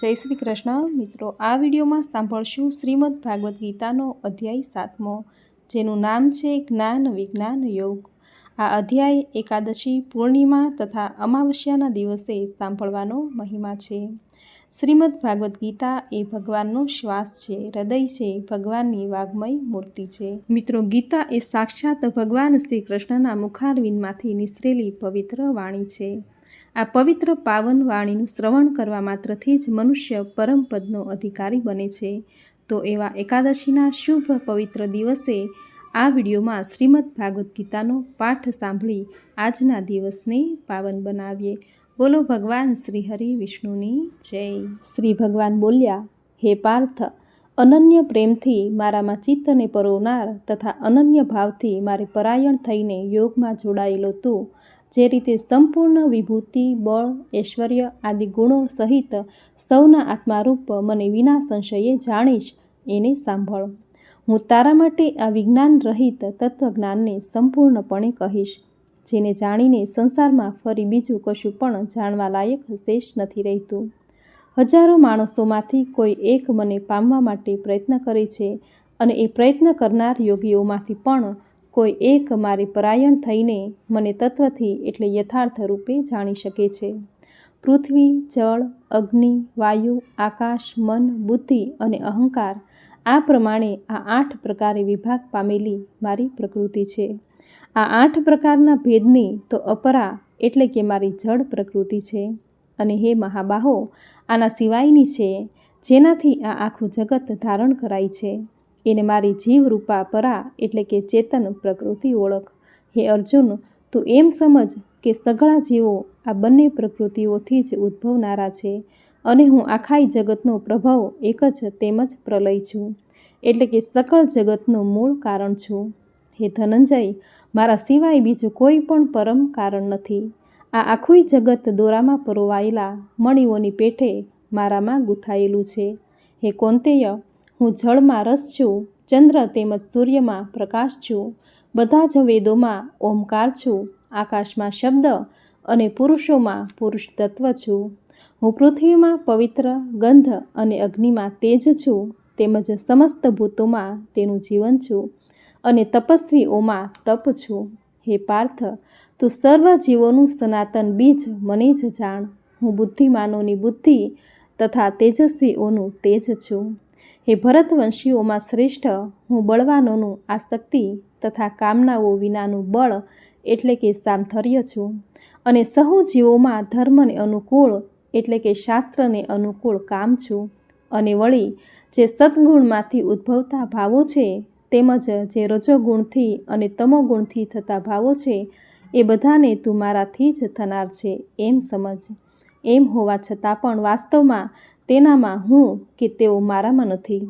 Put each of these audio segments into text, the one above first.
જય શ્રી કૃષ્ણ. મિત્રો, આ વિડીયોમાં સાંભળશું શ્રીમદ ભાગવદ્ ગીતાનો અધ્યાય સાતમો, જેનું નામ છે જ્ઞાન વિજ્ઞાન યોગ. આ અધ્યાય એકાદશી પૂર્ણિમા તથા અમાવસ્યાના દિવસે સાંભળવાનો મહિમા છે. શ્રીમદ ભાગવદ્ ગીતા એ ભગવાનનો શ્વાસ છે, હૃદય છે, ભગવાનની વાગ્મય મૂર્તિ છે. મિત્રો, ગીતા એ સાક્ષાત ભગવાન શ્રી કૃષ્ણના મુખારવિંદમાંથી નિસરેલી પવિત્ર વાણી છે. આ પવિત્ર પાવન વાણીનું શ્રવણ કરવા માત્રથી જ મનુષ્ય પરમપદનો અધિકારી બને છે. તો એવા એકાદશીના શુભ પવિત્ર દિવસે આ વિડીયોમાં શ્રીમદ ભાગવદ્ ગીતાનો પાઠ સાંભળી આજના દિવસને પાવન બનાવીએ. બોલો ભગવાન શ્રી હરિ વિષ્ણુની જય. શ્રી ભગવાન બોલ્યા, હે પાર્થ, અનન્ય પ્રેમથી મારામાં ચિત્તને પરોવનાર તથા અનન્ય ભાવથી મારે પરાયણ થઈને યોગમાં જોડાયેલો તું. જે રીતે સંપૂર્ણ વિભૂતિ, બળ, ઐશ્વર્ય આદિ ગુણો સહિત સૌના આત્મારૂપ મને વિના સંશયે જાણીશ, એને સાંભળ. હું તારા માટે આ વિજ્ઞાન રહિત તત્વજ્ઞાનને સંપૂર્ણપણે કહીશ, જેને જાણીને સંસારમાં ફરી બીજું કશું પણ જાણવા લાયક શેષ નથી રહેતું. હજારો માણસોમાંથી કોઈ એક મને પામવા માટે પ્રયત્ન કરે છે અને એ પ્રયત્ન કરનાર યોગીઓમાંથી પણ કોઈ એક મારી પરાયણ થઈને મને તત્વથી એટલે યથાર્થ રૂપે જાણી શકે છે. પૃથ્વી, જળ, અગ્નિ, વાયુ, આકાશ, મન, બુદ્ધિ અને અહંકાર આ પ્રમાણે આ આઠ પ્રકારે વિભાગ પામેલી મારી પ્રકૃતિ છે. આ આઠ પ્રકારના ભેદની તો અપરા એટલે કે મારી જળ પ્રકૃતિ છે. અને હે મહાબાહો, આના સિવાયની છે, જેનાથી આ આખું જગત ધારણ કરાય છે. એને મારી જીવરૂપા પરા એટલે કે ચેતન પ્રકૃતિ ઓળખ. હે અર્જુન, તું એમ સમજ કે સઘળા જીવો આ બંને પ્રકૃતિઓથી જ ઉદ્ભવનારા છે અને હું આખાઈ જગતનો પ્રભાવ એક જ તેમજ પ્રલય છું. એટલે કે સકળ જગતનું મૂળ કારણ છું. હે ધનંજય, મારા સિવાય બીજું કોઈ પણ પરમ કારણ નથી. આ આખું જગત દોરામાં પરોવાયેલા મણીઓની પેઠે મારામાં ગૂંથાયેલું છે. હે કોંતેય હું જળમાં રસ છું, ચંદ્ર તેમજ સૂર્યમાં પ્રકાશ છું, બધા જ વેદોમાં ઓમકાર છું, આકાશમાં શબ્દ અને પુરુષોમાં પુરુષ તત્વ છું. હું પૃથ્વીમાં પવિત્ર, ગંધ અને અગ્નિમાં તેજ છું, તેમજ સમસ્ત ભૂતોમાં તેનું જીવન છું અને તપસ્વીઓમાં તપ છું. હે પાર્થ, તું સર્વ જીવોનું સનાતન બીજ મને જ જાણ. હું બુદ્ધિમાનોની બુદ્ધિ તથા તેજસ્વીઓનું તેજ છું. હે ભરતવંશીઓમાં શ્રેષ્ઠ, હું બળવાનોનું આસક્તિ તથા કામનાઓ વિનાનું બળ એટલે કે સામથર્ય છું. અને સહુ જીવોમાં ધર્મને અનુકૂળ એટલે કે શાસ્ત્રને અનુકૂળ કામ છું. અને વળી, જે સદગુણમાંથી ઉદ્ભવતા ભાવો છે, તેમજ જે રજોગુણથી અને તમોગુણથી થતા ભાવો છે, એ બધાને તું મારાથી જ થનાર છે એમ સમજ. એમ હોવા છતાં પણ વાસ્તવમાં તેનામાં હું કે તેઓ મારામાં નથી.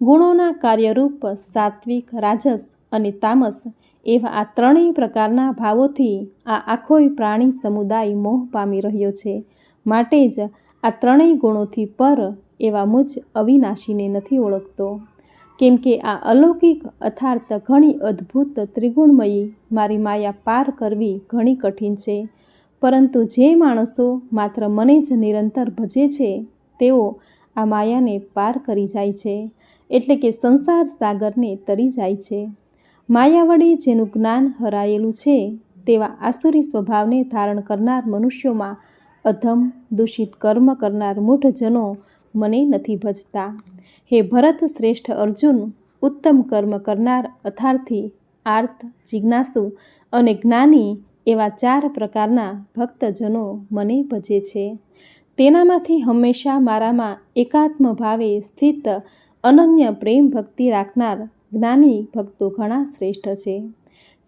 ગુણોના કાર્યરૂપ સાત્વિક, રાજસ અને તામસ એવા આ ત્રણેય પ્રકારના ભાવોથી આ આખોય પ્રાણી સમુદાય મોહ પામી રહ્યો છે. માટે જ આ ત્રણેય ગુણોથી પર એવા મુજ અવિનાશીને નથી ઓળખતો. કેમ કે આ અલૌકિક અર્થાર્થ ઘણી અદ્ભુત ત્રિગુણમયી મારી માયા પાર કરવી ઘણી કઠિન છે. પરંતુ જે માણસો માત્ર મને જ નિરંતર ભજે છે તેઓ આ માયાને પાર કરી જાય છે, એટલે કે સંસાર સાગરને તરી જાય છે. માયા વડે જેનું જ્ઞાન હરાયેલું છે, તેવા આસુરી સ્વભાવને ધારણ કરનાર મનુષ્યોમાં અધમ, દૂષિત કર્મ કરનાર મૂઢજનો મને નથી ભજતા. હે ભરત શ્રેષ્ઠ અર્જુન, ઉત્તમ કર્મ કરનાર અથાર્થી આર્ત, જિજ્ઞાસુ અને જ્ઞાની એવા ચાર પ્રકારના ભક્તજનો મને ભજે છે. તેનામાંથી હંમેશા મારામાં એકાત્મ ભાવે સ્થિત અનન્ય પ્રેમ ભક્તિ રાખનાર જ્ઞાની ભક્તો ઘણા શ્રેષ્ઠ છે.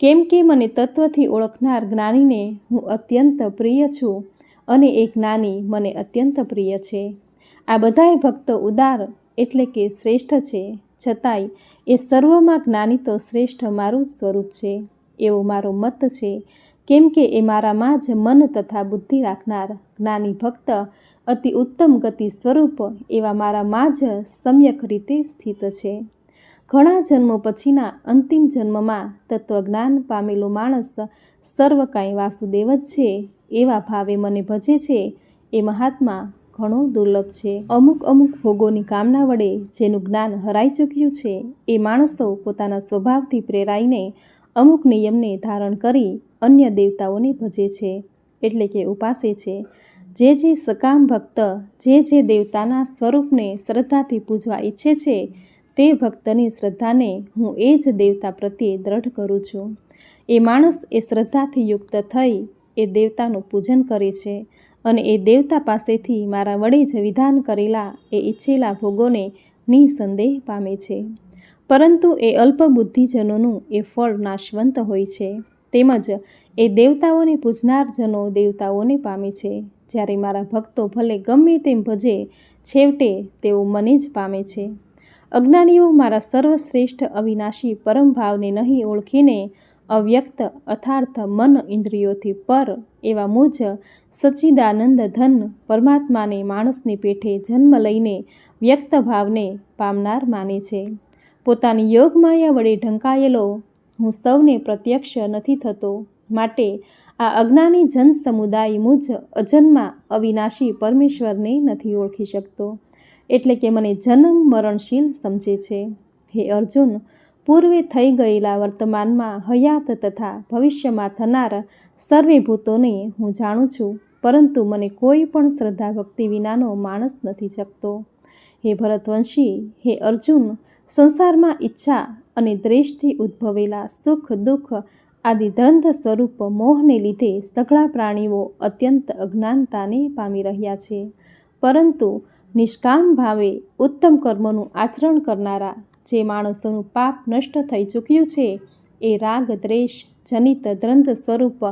કેમ કે મને તત્વથી ઓળખનાર જ્ઞાનીને હું અત્યંત પ્રિય છું અને એ જ્ઞાની મને અત્યંત પ્રિય છે. આ બધાય ભક્તો ઉદાર એટલે કે શ્રેષ્ઠ છે, છતાંય એ સર્વમાં જ્ઞાની તો શ્રેષ્ઠ મારું સ્વરૂપ છે. એવો મારો મત છે કેમ કે એ મારામાં જ મન તથા બુદ્ધિ રાખનાર જ્ઞાની ભક્ત અતિ ઉત્તમ ગતિ સ્વરૂપ એવા મારામાં જ સમ્યક રીતે સ્થિત છે. ઘણા જન્મો પછીના અંતિમ જન્મમાં તત્વજ્ઞાન પામેલો માણસ સર્વ કાંઈ વાસુદેવ જ છે એવા ભાવે મને ભજે છે એ મહાત્મા ઘણો દુર્લભ છે. અમુક અમુક ભોગોની કામના વડે જેનું જ્ઞાન હરાઈ ચૂક્યું છે એ માણસો પોતાના સ્વભાવથી પ્રેરાઈને અમુક નિયમને ધારણ કરી અન્ય દેવતાઓને ભજે છે, એટલે કે ઉપાસે છે. જે જે સકામ ભક્ત, જે જે દેવતાના સ્વરૂપને શ્રદ્ધાથી પૂજવા ઈચ્છે છે, તે ભક્તની શ્રદ્ધાને હું એ જ દેવતા પ્રત્યે દ્રઢ કરું છું. એ માણસ એ શ્રદ્ધાથી યુક્ત થઈ એ દેવતાનું પૂજન કરે છે અને એ દેવતા પાસેથી મારા વડે જ વિધાન કરેલા એ ઈચ્છેલા ભોગોને નિસંદેહ પામે છે. પરંતુ એ અલ્પ બુદ્ધિજનોનું એ ફળ નાશવંત હોય છે. તેમજ એ દેવતાઓને પૂજનારજનો દેવતાઓને પામે છે. જ્યારે મારા ભક્તો ભલે ગમે તેમ ભજે, છેવટે તેઓ મને જ પામે છે. અજ્ઞાનીઓ મારા સર્વશ્રેષ્ઠ અવિનાશી પરમ ભાવને નહીં ઓળખીને અવ્યક્ત, અથાર્થ મન ઇન્દ્રિયોથી પર એવા મુજ સચ્ચિદાનંદ ધન પરમાત્માને માણસની પેઠે જન્મ લઈને વ્યક્ત ભાવને પામનાર માને છે. પોતાની યોગમાયા વડે ઢંકાયેલો, હું સૌને પ્રત્યક્ષ નથી થતો. માટે આ અજ્ઞાની જન સમુદાય મુજ અજન્મા અવિનાશી પરમેશ્વરને નથી ઓળખી શકતો. એટલે કે મને જન્મ મરણશીલ સમજે છે. હે અર્જુન, પૂર્વે થઈ ગયેલા વર્તમાનમાં હયાત તથા ભવિષ્યમાં થનાર સર્વે ભૂતોને હું જાણું છું, પરંતુ મને કોઈ પણ શ્રદ્ધા ભક્તિ વિનાનો માણસ નથી શકતો. હે ભરતવંશી, હે અર્જુન સંસારમાં ઈચ્છા અને દ્વેષથી ઉદ્ભવેલા સુખ, દુઃખ આદિ દ્રંથ સ્વરૂપ મોહને લીધે સઘળા પ્રાણીઓ અત્યંત અજ્ઞાનતાને પામી રહ્યા છે. પરંતુ નિષ્કામ ભાવે ઉત્તમ કર્મોનું આચરણ કરનારા જે માણસોનું પાપ નષ્ટ થઈ ચૂક્યું છે, એ રાગ, દ્વેષ, જનિત દ્રંથ સ્વરૂપ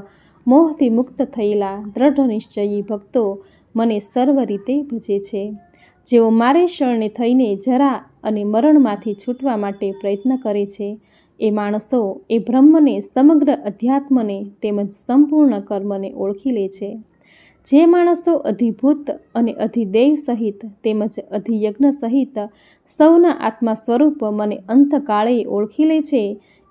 મોહથી મુક્ત થયેલા દ્રઢ નિશ્ચયી ભક્તો મને સર્વ રીતે ભજે છે. જેઓ મારે શરણે થઈને જરા અને મરણમાંથી છૂટવા માટે પ્રયત્ન કરે છે. એ માણસો એ બ્રહ્મને સમગ્ર અધ્યાત્મને તેમજ સંપૂર્ણ કર્મને ઓળખી લે છે. જે માણસો અધિભૂત અને અધિદેવ સહિત તેમજ અધિયજ્ઞ સહિત સૌના આત્મા સ્વરૂપ મને અંતકાળે ઓળખી લે છે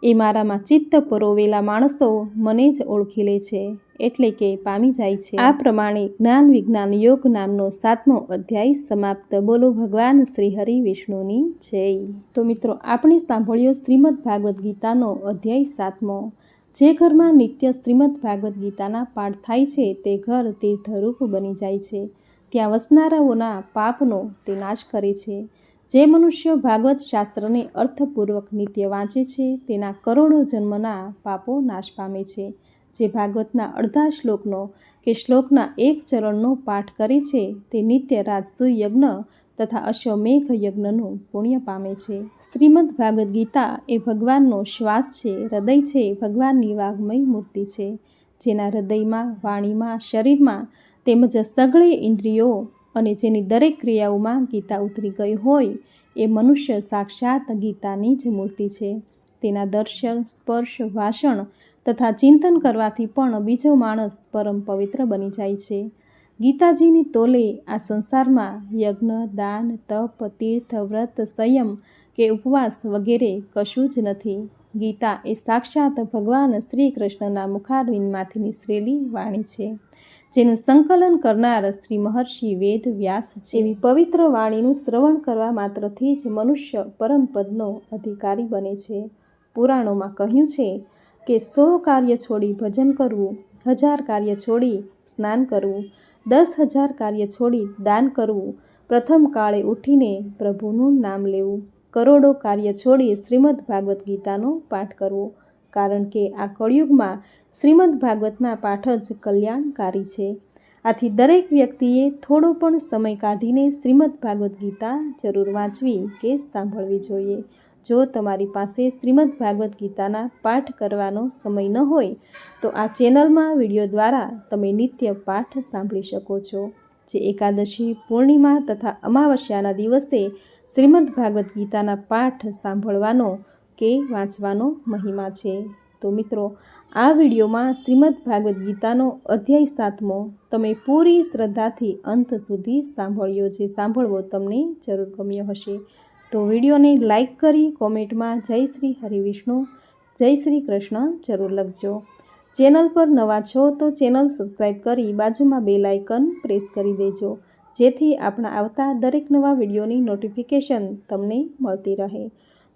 એ મારામાં ચિત્ત પરોવેલા માણસો મને જ ઓળખી લે છે, એટલે કે પામી જાય છે. આ પ્રમાણે જ્ઞાન વિજ્ઞાન યોગ નામનો સાતમો અધ્યાય સમાપ્ત. બોલો ભગવાન શ્રી હરિ વિષ્ણુની જય. તો મિત્રો, આપણે સાંભળ્યો શ્રીમદ ભાગવદ્ ગીતાનો અધ્યાય સાતમો. જે ઘરમાં નિત્ય શ્રીમદ ભાગવદ્ ગીતાના પાઠ થાય છે, તે ઘર તીર્થરૂપ બની જાય છે. ત્યાં વસનારાઓના પાપનો તે નાશ કરે છે. જે મનુષ્યો ભાગવત શાસ્ત્રને અર્થપૂર્વક નિત્ય વાંચે છે, તેના કરોડો જન્મના પાપો નાશ પામે છે. જે ભાગવતના અડધા શ્લોકનો કે શ્લોકના એક ચરણનો પાઠ કરે છે, તે નિત્ય રાજસુ યજ્ઞ તથા અશ્વમેઘ યજ્ઞનું પુણ્ય પામે છે. શ્રીમદ ભાગવદ્ ગીતા એ ભગવાનનો શ્વાસ છે, હૃદય છે, ભગવાનની વાઘમય મૂર્તિ છે. જેના હૃદયમાં, વાણીમાં, શરીરમાં તેમજ સગળે ઇન્દ્રિયો અને જેની દરેક ક્રિયાઓમાં ગીતા ઉતરી ગઈ હોય એ મનુષ્ય સાક્ષાત ગીતાની જ મૂર્તિ છે. તેના દર્શન, સ્પર્શ, ભાષણ તથા ચિંતન કરવાથી પણ બીજો માણસ પરમ પવિત્ર બની જાય છે. ગીતાજીની તોલે આ સંસારમાં યજ્ઞ, દાન, તપ, તીર્થ, વ્રત, સંયમ કે ઉપવાસ વગેરે કશું જ નથી. ગીતા એ સાક્ષાત ભગવાન શ્રી કૃષ્ણના મુખારવિંદમાંથી નિસરેલી વાણી છે. જેનું સંકલન કરનાર શ્રી મહર્ષિ વેદ વ્યાસ જેવી પવિત્ર વાણીનું શ્રવણ કરવા માત્રથી જ મનુષ્ય પરમપદનો અધિકારી બને છે. પુરાણોમાં કહ્યું છે કે સો કાર્ય છોડી ભજન કરવું, હજાર કાર્ય છોડી સ્નાન કરવું, દસ હજાર કાર્ય છોડી દાન કરવું, પ્રથમ કાળે ઉઠીને પ્રભુનું નામ લેવું, કરોડો કાર્ય છોડી શ્રીમદ ભાગવદ્ ગીતાનો પાઠ કરવો કારણ કે આ કળિયુગમાં શ્રીમદ ભાગવતના પાઠ જ કલ્યાણકારી છે. આથી દરેક વ્યક્તિએ થોડો પણ સમય કાઢીને શ્રીમદ ભાગવદ્ ગીતા જરૂર વાંચવી કે સાંભળવી જોઈએ. જો તમારી પાસે શ્રીમદ ભાગવદ્ ગીતાના પાઠ કરવાનો સમય ન હોય, તો આ ચેનલમાં વીડિયો દ્વારા તમે નિત્ય પાઠ સાંભળી શકો છો. જે એકાદશી પૂર્ણિમા તથા અમાવસ્યાના દિવસે શ્રીમદ ભાગવદ્ ગીતાના પાઠ સાંભળવાનો કે વાંચવાનો મહિમા છે. તો મિત્રો, આ વિડીયોમાં શ્રીમદ ભાગવદ્ ગીતાનો અધ્યાય સાતમો તમે પૂરી શ્રદ્ધાથી અંત સુધી સાંભળ્યો જે સાંભળવો તમને જરૂર ગમ્યો હશે. તો વિડીયોને લાઇક કરી કોમેન્ટમાં જય શ્રી હરિવિષ્ણુ જય શ્રી કૃષ્ણ જરૂર લખજો. ચેનલ પર નવા છો તો ચેનલ સબસ્ક્રાઈબ કરી બાજુમાં બે લાઇકન પ્રેસ કરી દેજો, જેથી આપણા આવતા દરેક નવા વિડીયોની નોટિફિકેશન તમને મળતી રહે.